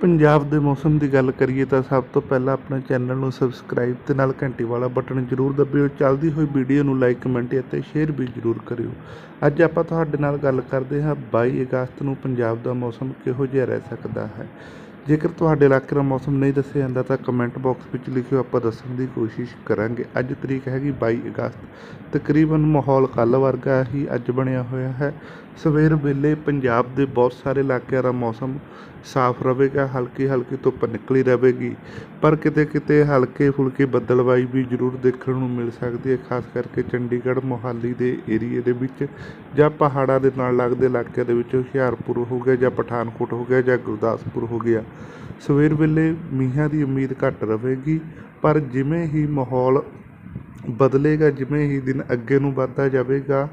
ਪੰਜਾਬ ਦੇ ਮੌਸਮ ਦੀ ਗੱਲ ਕਰੀਏ ਤਾਂ ਸਭ ਤੋਂ ਪਹਿਲਾਂ ਆਪਣੇ ਚੈਨਲ ਨੂੰ ਸਬਸਕ੍ਰਾਈਬ ਤੇ ਨਾਲ ਘੰਟੀ ਵਾਲਾ ਬਟਨ ਜ਼ਰੂਰ ਦਬਿਓ। ਚੱਲਦੀ ਹੋਈ ਵੀਡੀਓ ਨੂੰ ਲਾਈਕ, ਕਮੈਂਟ ਅਤੇ ਸ਼ੇਅਰ ਵੀ ਜ਼ਰੂਰ ਕਰਿਓ। ਅੱਜ ਆਪਾਂ ਤੁਹਾਡੇ ਨਾਲ ਗੱਲ ਕਰਦੇ ਹਾਂ 22 ਅਗਸਤ ਨੂੰ ਪੰਜਾਬ ਦਾ ਮੌਸਮ ਕਿਹੋ ਜਿਹਾ ਰਹਿ ਸਕਦਾ ਹੈ। ਜੇਕਰ ਤੁਹਾਡੇ ਇਲਾਕੇ ਦਾ ਮੌਸਮ ਨਹੀਂ ਦੱਸਿਆ ਜਾਂਦਾ ਤਾਂ ਕਮੈਂਟ ਬਾਕਸ ਵਿੱਚ ਲਿਖਿਓ। ਆਪਾਂ ਦੱਸਣ ਦੀ ਕੋਸ਼ਿਸ਼ ਕਰਾਂਗੇ। ਅੱਜ ਤਰੀਕ ਹੈਗੀ 22 ਅਗਸਤ। ਤਕਰੀਬਨ ਮਾਹੌਲ ਕੱਲ੍ਹ ਵਰਗਾ ਹੀ ਅੱਜ ਬਣਿਆ ਹੋਇਆ ਹੈ। ਸਵੇਰ ਵੇਲੇ ਪੰਜਾਬ ਦੇ ਬਹੁਤ ਸਾਰੇ ਇਲਾਕਿਆਂ ਦਾ ਮੌਸਮ ਸਾਫ਼ ਰਹੇਗਾ, ਹਲਕੀ ਹਲਕੀ ਧੁੱਪ ਨਿਕਲੀ ਰਹੇਗੀ, ਪਰ ਕਿਤੇ ਕਿਤੇ ਹਲਕੇ ਫੁਲਕੇ ਬੱਦਲਵਾਈ ਵੀ ਜ਼ਰੂਰ ਦੇਖਣ ਨੂੰ ਮਿਲ ਸਕਦੀ ਹੈ, ਖਾਸ ਕਰਕੇ ਚੰਡੀਗੜ੍ਹ, ਮੋਹਾਲੀ ਦੇ ਏਰੀਏ ਦੇ ਵਿੱਚ ਜਾਂ ਪਹਾੜਾਂ ਦੇ ਨਾਲ ਲੱਗਦੇ ਇਲਾਕਿਆਂ ਦੇ ਵਿੱਚ ਹੁਸ਼ਿਆਰਪੁਰ ਹੋ ਗਿਆ ਜਾਂ ਪਠਾਨਕੋਟ ਹੋ ਗਿਆ ਜਾਂ ਗੁਰਦਾਸਪੁਰ ਹੋ ਗਿਆ। ਸਵੇਰ ਵੇਲੇ ਮੀਂਹਾਂ ਦੀ ਉਮੀਦ ਘੱਟ ਰਹੇਗੀ, ਪਰ ਜਿਵੇਂ ਹੀ ਮਾਹੌਲ ਬਦਲੇਗਾ, ਜਿਵੇਂ ਹੀ ਦਿਨ ਅੱਗੇ ਨੂੰ ਵੱਧਦਾ ਜਾਵੇਗਾ,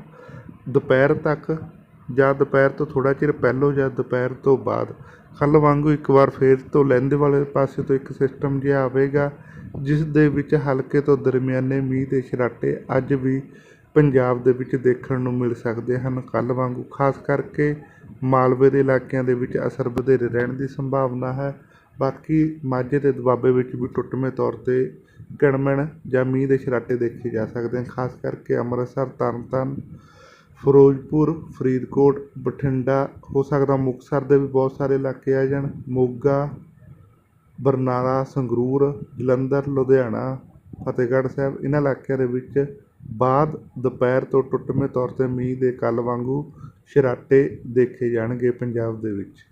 ਦੁਪਹਿਰ ਤੱਕ ਜਾਂ ਦੁਪਹਿਰ ਤੋਂ ਥੋੜ੍ਹਾ ਚਿਰ ਪਹਿਲੋਂ ਜਾਂ ਦੁਪਹਿਰ ਤੋਂ ਬਾਅਦ। ਕੱਲ੍ਹ ਵਾਂਗੂ ਇੱਕ ਵਾਰ ਫਿਰ ਤੋਂ ਲਹਿੰਦੇ ਵਾਲੇ ਪਾਸੇ ਤੋਂ ਇੱਕ ਸਿਸਟਮ ਜਿਹਾ ਆਵੇਗਾ, ਜਿਸ ਦੇ ਵਿੱਚ ਹਲਕੇ ਤੋਂ ਦਰਮਿਆਨੇ ਮੀਂਹ ਦੇ ਛਰਾਟੇ ਅੱਜ ਵੀ ਪੰਜਾਬ ਦੇ ਵਿੱਚ ਦੇਖਣ ਨੂੰ ਮਿਲ ਸਕਦੇ ਹਨ। ਕੱਲ੍ਹ ਵਾਂਗੂ ਖਾਸ ਕਰਕੇ ਮਾਲਵੇ ਦੇ ਇਲਾਕਿਆਂ ਦੇ ਵਿੱਚ ਅਸਰ ਵਧੇਰੇ ਰਹਿਣ ਦੀ ਸੰਭਾਵਨਾ ਹੈ। ਬਾਕੀ ਮਾਝੇ ਤੇ ਦੁਆਬੇ ਵਿੱਚ ਵੀ ਟੁੱਟਵੇਂ ਤੌਰ 'ਤੇ ਕਿਣਮਣ ਜਾਂ ਮੀਂਹ ਦੇ ਛਰਾਟੇ ਦੇਖੇ ਜਾ ਸਕਦੇ ਹਨ, ਖਾਸ ਕਰਕੇ ਅੰਮ੍ਰਿਤਸਰ, ਤਰਨਤਾਰਨ ਫਿਰੋਜ਼ਪੁਰ, ਫਰੀਦਕੋਟ, ਬਠਿੰਡਾ, ਹੋ ਸਕਦਾ ਮੁਕਤਸਰ ਦੇ ਵੀ ਬਹੁਤ ਸਾਰੇ ਇਲਾਕੇ ਆ ਜਾਣ। ਮੋਗਾ, ਬਰਨਾਲਾ, ਸੰਗਰੂਰ, ਜਲੰਧਰ, ਲੁਧਿਆਣਾ, ਫਤਿਹਗੜ੍ਹ ਸਾਹਿਬ, ਇਹਨਾਂ ਇਲਾਕਿਆਂ ਦੇ ਵਿੱਚ ਬਾਅਦ ਦੁਪਹਿਰ ਤੋਂ ਟੁੱਟਵੇਂ ਤੌਰ 'ਤੇ ਮੀਂਹ ਦੇ ਕੱਲ੍ਹ ਵਾਂਗੂ ਛਰਾਟੇ ਦੇਖੇ ਜਾਣਗੇ ਪੰਜਾਬ ਦੇ ਵਿੱਚ।